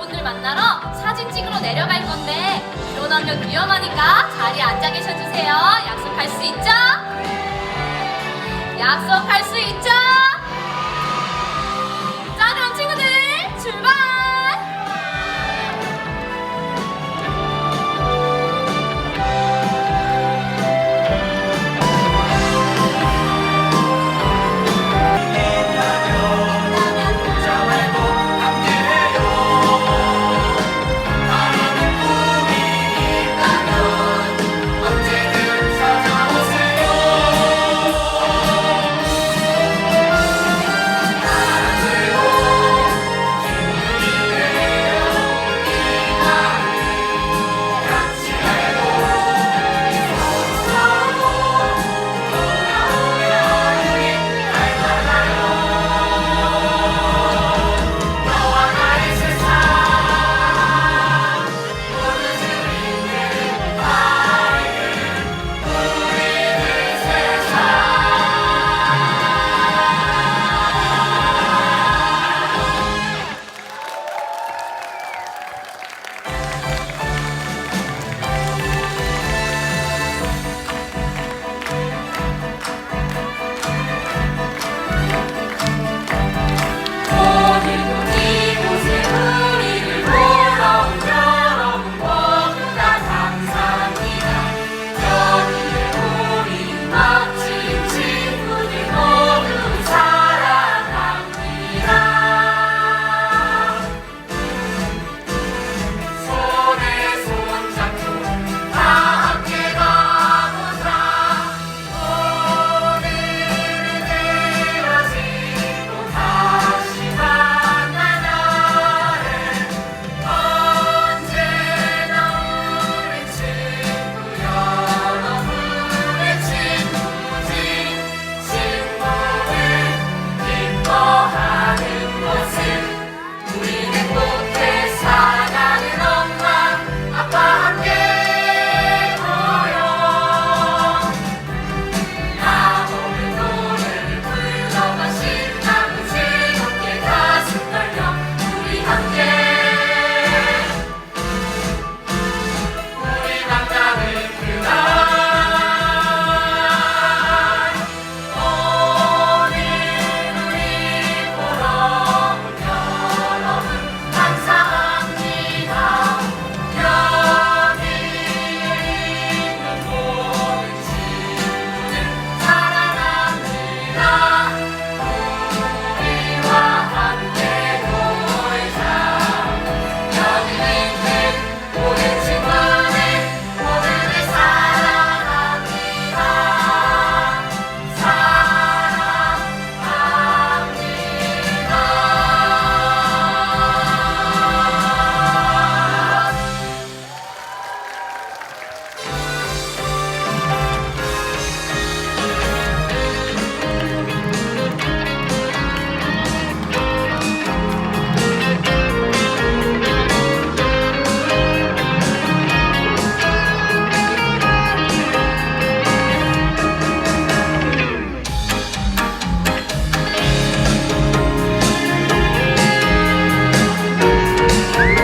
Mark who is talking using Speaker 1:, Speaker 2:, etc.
Speaker 1: 여러분들 만나러 사진 찍으러 내려갈 건데 일어나면 위험하니까 자리에 앉아 계셔 주세요. 약속할 수 있죠? 약속할 수 있죠?